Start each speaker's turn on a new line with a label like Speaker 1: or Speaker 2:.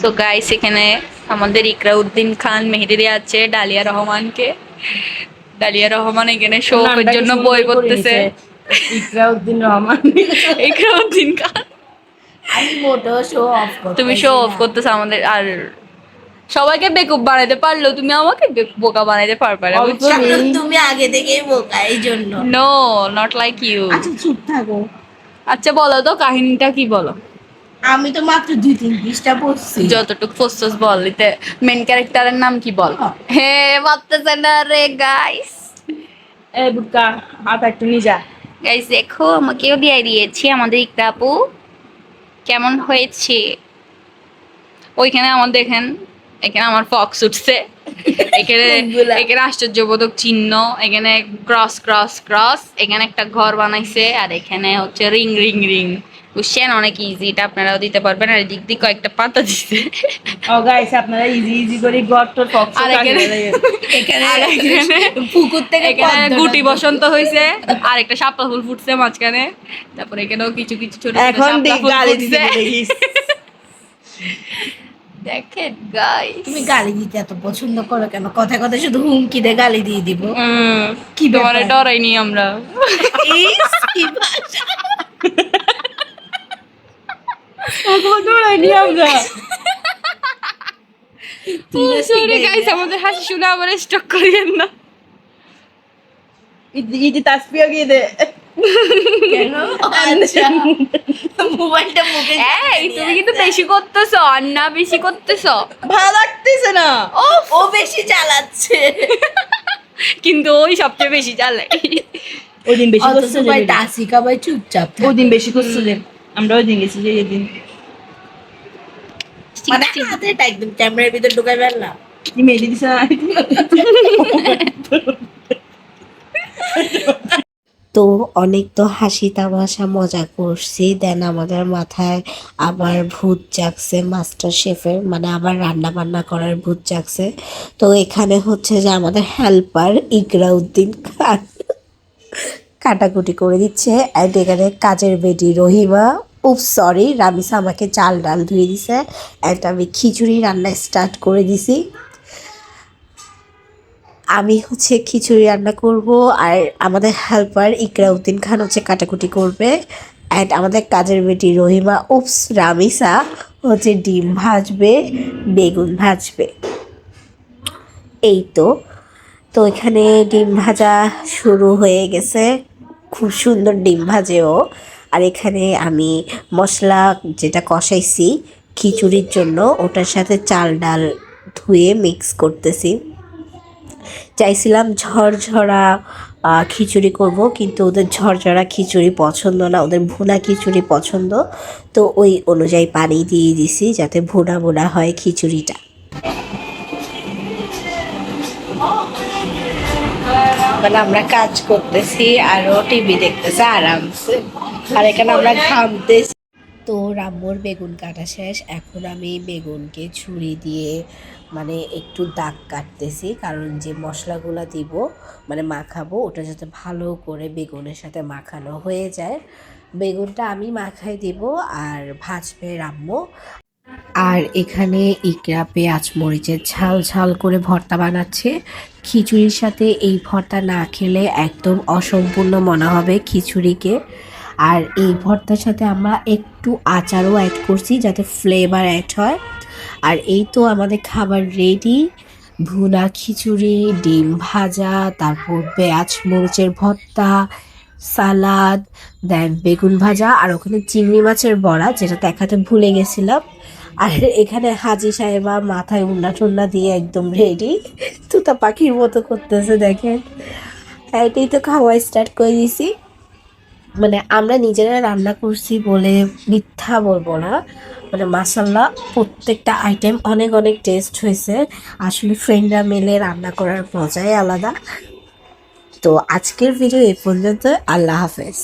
Speaker 1: So guys এখানে আমাদের ইকরাউদ্দিন খান মেহেদি দিয়ে আছে ডালিয়া রহমানকে। ডালিয়া রহমান এখানে শো এর জন্য বই পড়তেছে।
Speaker 2: ইকরাউদ্দিন রহমান।
Speaker 1: ইকরাউদ্দিন খান।
Speaker 2: আমি মোটেও শো অফ করতে
Speaker 1: তুমি শো অফ করতেছো আমাদের আর সবাইকে বেকুব বানাইতে পারল তুমি আমাকে বোকা বানাইতে পারবে না
Speaker 2: তুমি আগে থেকেই বোকা এই জন্য।
Speaker 1: নো নট লাইক ইউ
Speaker 2: আচ্ছা চুপ থাকো।
Speaker 1: আচ্ছা বলো তো কাহিনীটা কি বলো?
Speaker 2: আমি তো মাত্র দুই তিন পৃষ্ঠা পড়ছি।
Speaker 1: যতটুকু ফোর্সস বল দিতে মেন ক্যারেক্টারের নাম কি বল? হে ভাবতেছে না রে গাইস
Speaker 2: এ বুকা হাত একটু যা
Speaker 1: গাইস দেখো আমাকেও দিয়ে দিয়েছি আমাদের ইকরাপু কেমন হয়েছে? ওইখানে আমার দেখেন এখানে আমার ফক্স উঠছে। এখানে? এখানে আশ্চর্যবোধক চিহ্ন এখানে ক্রস ক্রস ক্রস এখানে একটা ঘর বানাইছে আর এখানে হচ্ছে রিং রিং রিং বুঝছেন অনেক ইজি এটা আপনারাও দিতে পারবেন। আর এদিক দিয়ে কয়েকটা পাতা দিছে।
Speaker 2: ও গাইস আপনারা ইজি ইজি করে গট্ট ফক্স
Speaker 1: এখানে-
Speaker 2: এখানে পুকুর থেকে
Speaker 1: এখানে গুটি বসন্ত হয়েছে আর একটা শাপলা ফুল ফুটছে মাঝখানে। তারপরে এখানেও কিছু কিছু ছোট
Speaker 2: এখন গালি। দিতে দেখিস।
Speaker 1: দেখেন গাইস
Speaker 2: তুমি গালি দিতে এত পছন্দ করো কেন? কথা কথা শুধু হুমকি দিয়ে গালি দিয়ে দিব।
Speaker 1: কি তোমার? ডরাইনি আমরা।
Speaker 2: ইস, কি এখন ডরাইনি আমরা? তুই না
Speaker 1: সরি
Speaker 2: শিখাই
Speaker 1: গাইস
Speaker 2: দে।
Speaker 1: আমাদের হাসি শুনে আবার স্টক করিয়েন না।
Speaker 2: ইদি- ইদি তাসপিয়া গিয়ে দে। কেন? আচ্ছা। মোবাইলটা মুখে
Speaker 1: এই তুমি কিন্তু বেশি করতেছো আর না বেশি করতেছো।
Speaker 2: ভালো লাগতেছে না। ও ও বেশি চালাচ্ছে।
Speaker 1: কিন্তু ওই সবচেয়ে বেশি চালে।
Speaker 2: ওই দিন বেশি করছে
Speaker 3: ভাই তাসিকা ভাই চুপচাপ
Speaker 2: ওই দিন বেশি করছে যে আমরা ওই দিন গেছি যে এই দিন
Speaker 3: মানে হাতেটা একদম ক্যামেরার ভিতর ঢুকাই ফেললাম।
Speaker 2: কি দিছে
Speaker 3: তো অনেক তো হাসি তামাশা মজা করছি। দেন আমাদের মাথায় আবার ভূত জাগছে মাস্টার শেফের মানে আবার রান্না বান্না করার ভূত জাগছে। তো এখানে হচ্ছে যে আমাদের হেল্পার ইকরাউদ্দিন খান কাটাকুটি করে দিচ্ছে। অ্যান্ড এখানে কাজের বেটি রহিমা। উপ সরি রামিসা আমাকে চাল ডাল ধুয়ে দিছে অ্যান্ড আমি খিচুড়ি রান্না স্টার্ট করে দিছি। আমি হচ্ছে খিচুড়ি রান্না করব, আর আমাদের হেল্পার ইকরাউদ্দিন খান হচ্ছে কাটাকুটি করবে অ্যান্ড আমাদের কাজের বেটি রহিমা উপস রামিসা হচ্ছে ডিম ভাজবে, বেগুন ভাজবে। এই তো তো এখানে ডিম ভাজা শুরু হয়ে গেছে, খুব সুন্দর ডিম ভাজেও। আর এখানে আমি মশলা যেটা কষাইছি খিচুড়ির জন্য, ওটার সাথে চাল ডাল ধুয়ে মিক্স করতেছি। চাইছিলাম ঝরঝরা খিচুড়ি করব, কিন্তু ওদের ঝরঝরা খিচুড়ি পছন্দ না, ওদের ভুনা খিচুড়ি পছন্দ। তো ওই অনুযায়ী পানি দিয়ে দিছি যাতে ভুনা ভুনা হয় খিচুড়িটা। মানে আমরা কাজ করতেছি, আর টিভি দেখতেছে, আরামসে। আর এখানে আমরা ঘামতেছি। তো রাম্মুর বেগুন কাটা শেষ। এখন আমি বেগুনকে ছুরি দিয়ে মানে একটু দাগ কাটতেছি কারণ যে মশলাগুলো দিব মানে মাখাবো ওটা যাতে ভালো করে বেগুনের সাথে মাখানো হয়ে যায়। বেগুনটা আমি মাখাই দিব আর ভাজবে রাম্মু আর এখানে ইকরা পেঁয়াজ মরিচের ঝাল ঝাল করে ভর্তা বানাচ্ছে। খিচুড়ির সাথে এই ভর্তা না খেলে একদম অসম্পূর্ণ মনে হবে খিচুড়িকে। আর এই ভর্তার সাথে আমরা একটু আচারও অ্যাড করছি যাতে ফ্লেভার অ্যাড হয়। আর এই তো আমাদের খাবার রেডি ভুনা খিচুড়ি, ডিম ভাজা, তারপর পেঁয়াজ মরিচের ভর্তা, সালাদ, দেন বেগুন ভাজা, আর ওখানে চিংড়ি মাছের বড়া, যেটা দেখাতে ভুলে গেছিলাম। আর এখানে হাজি সাহেবা মাথায় উন্না টুন্না দিয়ে একদম রেডি তুতা পাখির মতো করতেছে, দেখেন। এটাই তো খাওয়া স্টার্ট করে দিছি। মানে আমরা নিজেরা রান্না করছি বলে মিথ্যা বলব না। মানে মাসাল্লা প্রত্যেকটা আইটেম অনেক অনেক টেস্ট হয়েছে। আসলে ফ্রেন্ডরা মিলে রান্না করার মজাই আলাদা। তো আজকের ভিডিও এই পর্যন্ত আল্লাহ হাফেজ।